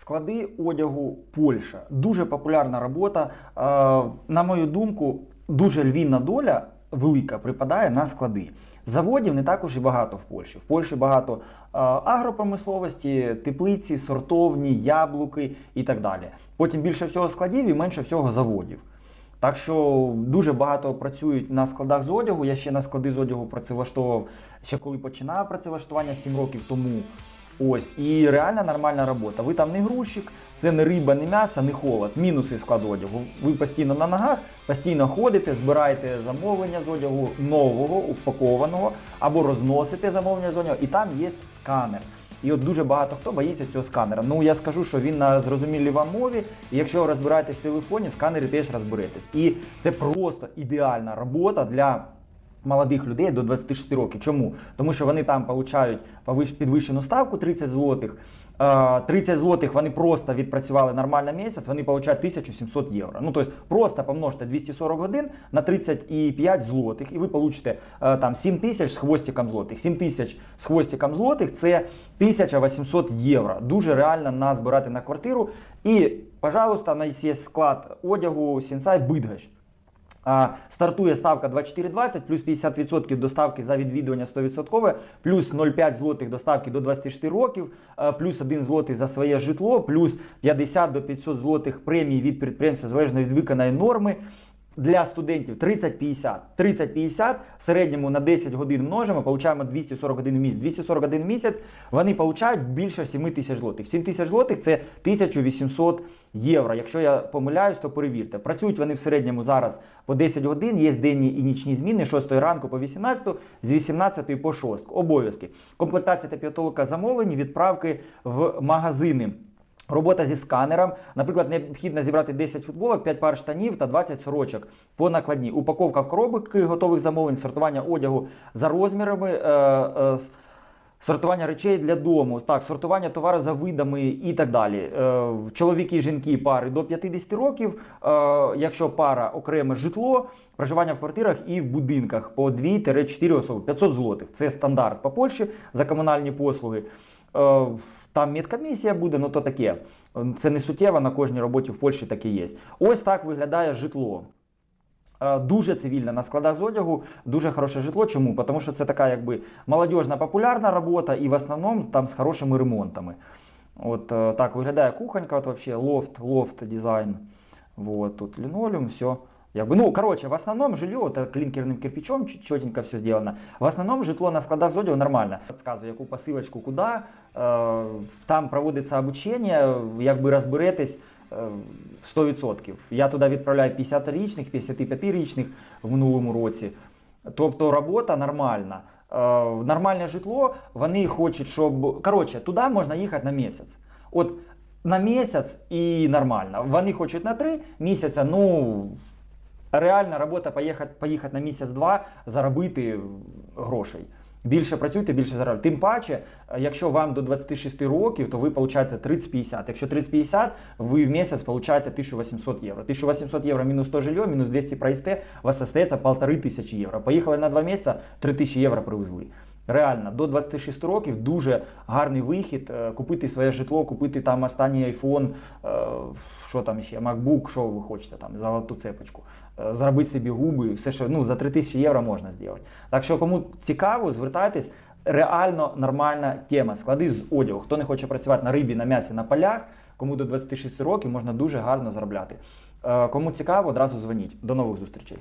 Склади одягу Польща. Дуже популярна робота. Е, На мою думку, дуже львівна доля велика припадає на склади. Заводів не також і багато в Польщі. В Польщі багато е, агропромисловості, теплиці, сортовні, яблуки і так далі. Потім більше всього складів і менше всього заводів. Так що дуже багато працюють на складах з одягу. Я ще на склади з одягу працевлаштовував ще коли починав працевлаштування 7 років тому. Ось, і реально нормальна робота. Ви там не грузчик, це не риба, не м'ясо, не холод. Мінуси складу одягу. Ви постійно на ногах, постійно ходите, збираєте замовлення з одягу нового, упакованого, або розносите замовлення з одягу, і там є сканер. І от дуже багато хто боїться цього сканера. Ну я скажу, що він на зрозумілій вам мові. І якщо розбираєтесь в телефоні, в сканері теж розберетесь. І це просто ідеальна робота для. Молодих людей до 26 років. Чому? Тому що вони там получають підвищену ставку 30 злотих. Е, 30 злотих вони просто відпрацювали нормально місяць, вони получають 1700 євро. Ну, тобто просто помножте 240 годин на 35 злотих, і ви получите е, там 7 тисяч з хвостиком злотих. 7 тисяч з хвостиком злотих це 1800 євро. Дуже реально назбирати на квартиру. І, пожалуйста, на є склад одягу Сінсай Бидгаш. Стартує ставка 24,20, плюс 50% доставки за відвідування 100%, плюс 0,5 злотих доставки до 26 років, плюс 1 злотий за своє житло, плюс 50 до 500 злотих премій від підприємця залежно від виконаної норми. Для студентів 30-50. 30-50 в середньому на 10 годин множимо, получаємо 240 годин в місяць. 240 годин в місяць вони получають більше 7 тисяч злотих. 7 тисяч злотих це 1800 євро. Якщо я помиляюсь, то перевірте. Працюють вони в середньому зараз по 10 годин, є денні і нічні зміни з 6 ранку по 18, з 18 по 6. Обов'язки. Комплектація та підготовка замовлень, відправки в магазини. Робота зі сканером, наприклад, необхідно зібрати 10 футболок, 5 пар штанів та 20 сорочок по накладні. Упаковка в коробки готових замовлень, сортування одягу за розмірами, е, е, сортування речей для дому, так, сортування товару за видами і так далі. Е, чоловіки, жінки, пари до 50 років. Е, якщо пара окреме житло, проживання в квартирах і в будинках по 2-4 особи. 500 злотих. Це стандарт по Польщі за комунальні послуги. Е, там медкомісія буде, ну то таке. Це не суттєво, на кожній роботі в Польщі таке є. Ось так виглядає житло. Е, Дуже цивільна на складах з одягу, дуже хороше житло. Чому? Тому що це така якби молодіжна популярна робота і в основному там з хорошими ремонтами. От е, так виглядає кухонька, от вообще лофт, лофт дизайн. Вот, тут линолеум, все. Якби, ну, короче, в основном жилье, это клинкерным кирпичом чё- чётенько все сделано. В основном житло на складах з одягу нормально. Подсказую, яку посилочку куди. Е, там проводиться обучення, якби розберетесь е, 100%. Я туди відправляю 50-річних, 55-річних в минулому році. Тобто робота нормальна. Е, нормальне житло, вони хочуть, щоб. Коротше, туди можна їхати на місяць. От на місяць і нормально. Вони хочуть на три місяця, ну. Реальна робота поїхати, поїхати на місяць-два, заробити грошей. Більше працюйте, більше заробляйте. Тим паче, якщо вам до 26 років, то ви получаєте 30-50. Якщо 30-50, ви в місяць получаєте 1800 євро. 1800 євро мінус 100 жилье, мінус 200 проїсте, у вас остається 1500 євро. Поїхали на 2 місяці, 3000 євро привезли. Реально, до 26 років дуже гарний вихід. е, Купити своє житло, купити там останній iPhone, е, що там ще, MacBook, що ви хочете, там, золоту цепочку, е, зробити собі губи, все, що ну, за 3000 євро можна зробити. Так що, кому цікаво, звертайтесь. Реально нормальна тема. Склади з одягу. Хто не хоче працювати на рибі, на м'ясі, на полях, кому до 26 років можна дуже гарно заробляти. Кому цікаво, одразу дзвоніть. До нових зустрічей.